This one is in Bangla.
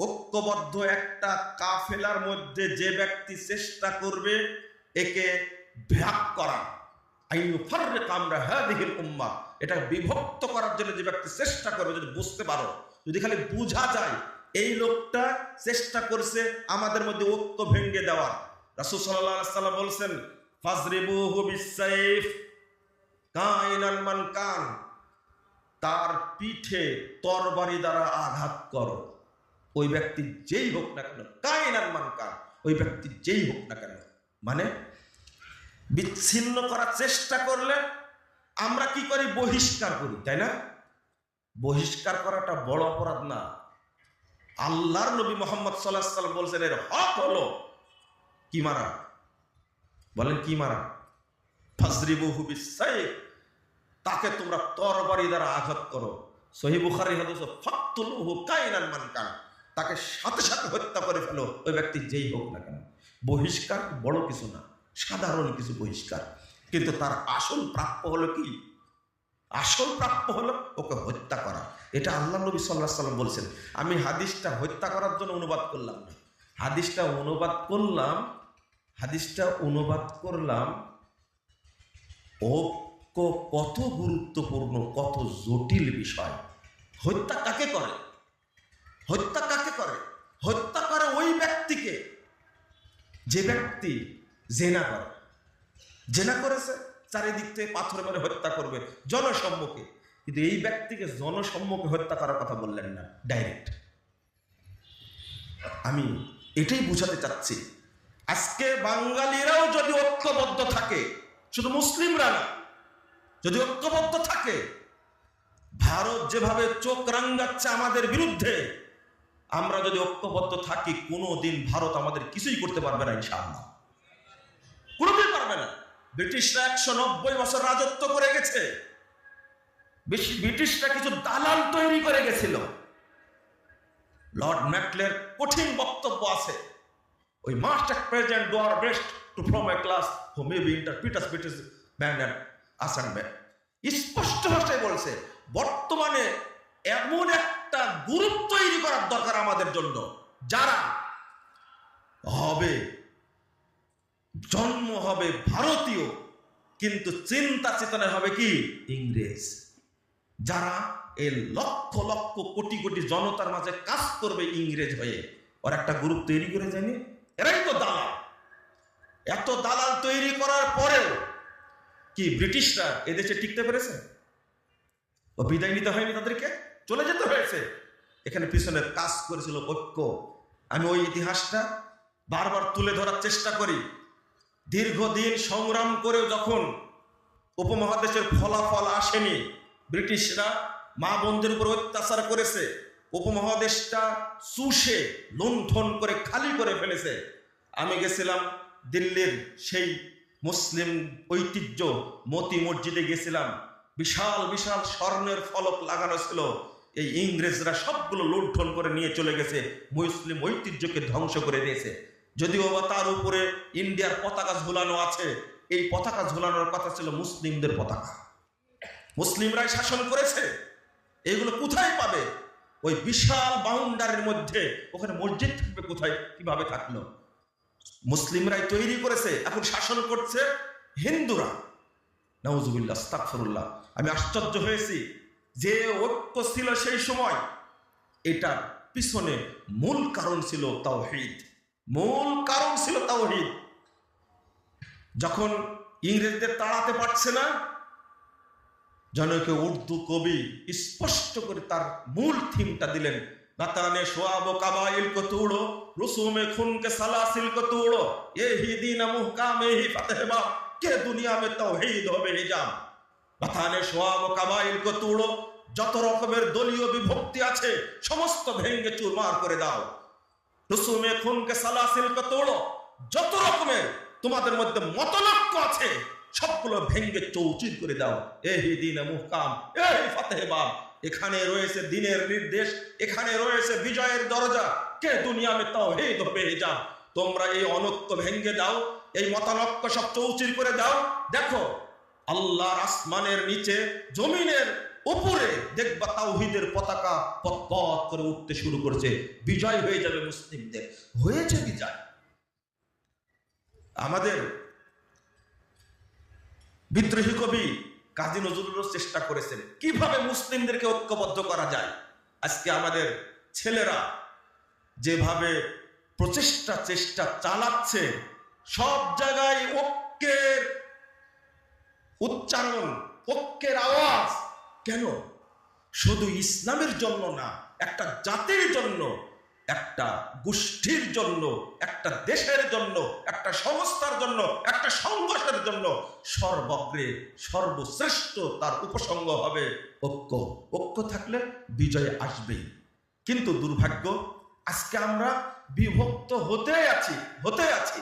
ঐক্যবদ্ধ একটা কাফেলার মধ্যে যে ব্যক্তি চেষ্টা করবে, একে ভাগ করা। উম্মাহ এটা বিভক্ত করার জন্য যে ব্যক্তি চেষ্টা করবে, যদি বুঝতে পারো, যদি খালি বোঝা যায়, এই লোকটা চেষ্টা করছে আমাদের মধ্যে ঐক্য ভেঙে দেওয়ার। রাসূল আলাইহি সাল্লাম বলছেন, ফাজরিবুহু বিসাইফ কাইনান মান কান। তার পিঠে তরবারি দ্বারা আঘাত করো। ওই ব্যক্তি যেই হোক না কেন কাইনান মান কান ওই ব্যক্তি যেই হোক না কেন। মানে বিচ্ছিন্ন করার চেষ্টা করলে আমরা কি করি? বহিষ্কার করি, তাই না? বহিষ্কার করাটা বড় অপরাধ না। আল্লাহর নবী মোহাম্মদ সাল্লাহ সাল্লাম বলছেন, এর হক হলো কি মারা? বলেন, কি মারা? ফাজরিবুহু বিসাইফ তাকে তোমরা তরবারি দ্বারা আঘাত করো। সহি বুখারী হাদিস, ফাকতুলুহু কাইনান মান কান তাকে সাথে সাথে হত্যা করে ফেলো। ওই ব্যক্তি যেই হোক না কেন, বহিষ্কার বড় কিছু না, সাধারণ কিছু বহিষ্কার। কিন্তু তার আসল প্রাপ্য হলো কি? আসল প্রাপ্য হলো ওকে হত্যা করা। এটা আল্লাহ নবী সাল্লাহ সাল্লাম বলছেন। আমি হাদিসটা হত্যা করার জন্য অনুবাদ করলাম না। হাদিসটা অনুবাদ করলাম, হাদিসটা অনুবাদ করলাম, ঐক্য কত গুরুত্বপূর্ণ, কত জটিল বিষয়। হত্যা কাকে করে? হত্যা কাকে করে? হত্যা করে ওই ব্যক্তিকে। যে ব্যক্তি জেনা করে। জেনা করেছে, চারিদিক থেকে পাথর মেরে হত্যা করবে জনসম্মুখে। কিন্তু এই ব্যক্তিকে জনসম্মুখে হত্যা করার কথা বললেন না, ডাইরেক্ট। আমি এটাই বুঝাতে চাচ্ছি, আজকে বাঙালিরাও যদি ঐক্যবদ্ধ থাকে, শুধু মুসলিমরা না, যদি ঐক্যবদ্ধ থাকে, ভারত যেভাবে চোখ রাঙ্গাচ্ছে আমাদের বিরুদ্ধে আমরা যদি ঐক্যবদ্ধ থাকি কোনো দিন ভারত আমাদের কিছুই করতে পারবে না, ইনশাআল্লাহ। কোনোদিন পারবে না। ব্রিটিশরা একশো নব্বই বছর রাজত্ব করে গেছে। ব্রিটিশরা কিছু দালাল তৈরি করে গেছিল। লর্ড ম্যাকলের কঠিন বক্তব্য আছে। ওই master present do are best to from a class who may be interpreters British band and Asan band স্পষ্ট ভাষায় বলছে, বর্তমানে এমন একটা গ্রুপ তৈরি করার দরকার আমাদের জন্য। যারা হবে, জন্ম হবে ভারতীয়, কিন্তু চিন্তা চেতনা হবে কি? ইংরেজ। যারা এই লক্ষ লক্ষ কোটি কোটি জনতার মাঝে কাজ করবে ইংরেজ হয়ে। ওর একটা গ্রুপ তৈরি করে যায়নি এরাই তো দালাল। এত দালাল তৈরি করার পরেও কি ব্রিটিশরা এদেশে টিকতে পেরেছে? ও বিদায় নিতে হয়নি তাদেরকে? চলে যেতে হয়েছে। এখানে পিছনে কাজ করেছিল ঐক্য। আমি ওই ইতিহাসটা বারবার তুলে ধরার চেষ্টা করি। দীর্ঘদিন সংগ্রাম করেও যখন উপমহাদেশের ফলাফল আসেনি, ব্রিটিশরা মা বোনদের উপর অত্যাচার করেছে, উপমহাদেশটা চুষে, লুণ্ঠন করে, খালি করে ফেলেছে। আমি গেছিলাম দিল্লির সেই মুসলিম ঐতিহ্য মতি মসজিদে গেছিলাম। বিশাল বিশাল স্বর্ণের ফলক লাগানো ছিল। এই ইংরেজরা সবগুলো লুণ্ঠন করে নিয়ে চলে গেছে, মুসলিম ঐতিহ্যকে ধ্বংস করে দিয়েছে। যদিও বা তার উপরে ইন্ডিয়ার পতাকা ঝুলানো আছে, এই পতাকা ঝুলানোর কথা ছিল মুসলিমদের পতাকা। মুসলিমরাই শাসন করেছে, এগুলো কোথায় পাবে? ওই বিশাল বাউন্ডারির মধ্যে, ওখানে মসজিদ থাকবে কোথায়, কীভাবে থাকল? মুসলিমরাই তৈরি করেছে, এখন শাসন করছে হিন্দুরা। আস্তাগফিরুল্লাহ। আমি আশ্চর্য হয়েছি যে ঐক্য ছিল সেই সময়, এটার পিছনে মূল কারণ ছিল তাওহিদ। মূল কারণ ছিল তাওহিদ। যখন ইংরেজদের তাড়াতে পারছে না, জনক উর্দু কবি স্পষ্ট করে তার মূল থিমটা দিলেন, নাতানে সোয়াব কাবাইল কো তুড়ো, রসুমে খুন কে সালাসিল কো তুড়ো, এ হি দিন মুহকামে হি ফাতেহবা কে দুনিয়া মে তাওহীদ হবে হিজাম বাতানে সোয়াব কাবাইল কো তুড়ো। যত রকমের দলীয় বিভক্তি আছে, সমস্ত ভেঙ্গে চুরমার করে দাও। রুসুমে খুন কে সালাসিল কো তুড়ো। যত রকমের তোমাদের মধ্যে মতলক্য আছে, সবগুলো ভেঙ্গে চৌচির করে দাও। এহি দিন মুহকাম এই ফতেহ বাব এখানে রয়েছে দিনের নির্দেশ, এখানে রয়েছে বিজয়ের দরজা। কে দুনিয়া মে তাও হে তো পেয়ে যাও তোমরা এই অনক্য ভেঙ্গে দাও, এই মতানক্য সব চৌচির করে দাও। দেখো আল্লাহর আসমানের নিচে, জমিনের উপরে দেখবা তাওহিদের পতাকা পথ করে উঠতে শুরু করেছে। বিজয় হয়ে যাবে মুসলিমদের। হয়েছে বিজয়। আমাদের বিদ্রোহী কবি কাজী নজরুলও চেষ্টা করেছেন, কীভাবে মুসলিমদেরকে ঐক্যবদ্ধ করা যায়। আজকে আমাদের ছেলেরা যেভাবে প্রচেষ্টা, চেষ্টা চালাচ্ছে, সব জায়গায় ঐক্যের উচ্চারণ ঐক্যের আওয়াজ। কেন? শুধু ইসলামের জন্য না, একটা জাতির জন্য, একটা গোষ্ঠীর জন্য, একটা দেশের জন্য, একটা সংস্থার জন্য, একটা সংঘর্ষের জন্য সর্বগ্রে সর্বশ্রেষ্ঠ তার উপসঙ্গ হবে ঐক্য। ঐক্য থাকলে বিজয় আসবেই। কিন্তু দুর্ভাগ্য, আজকে আমরা বিভক্ত হতে আছি হতে আছি।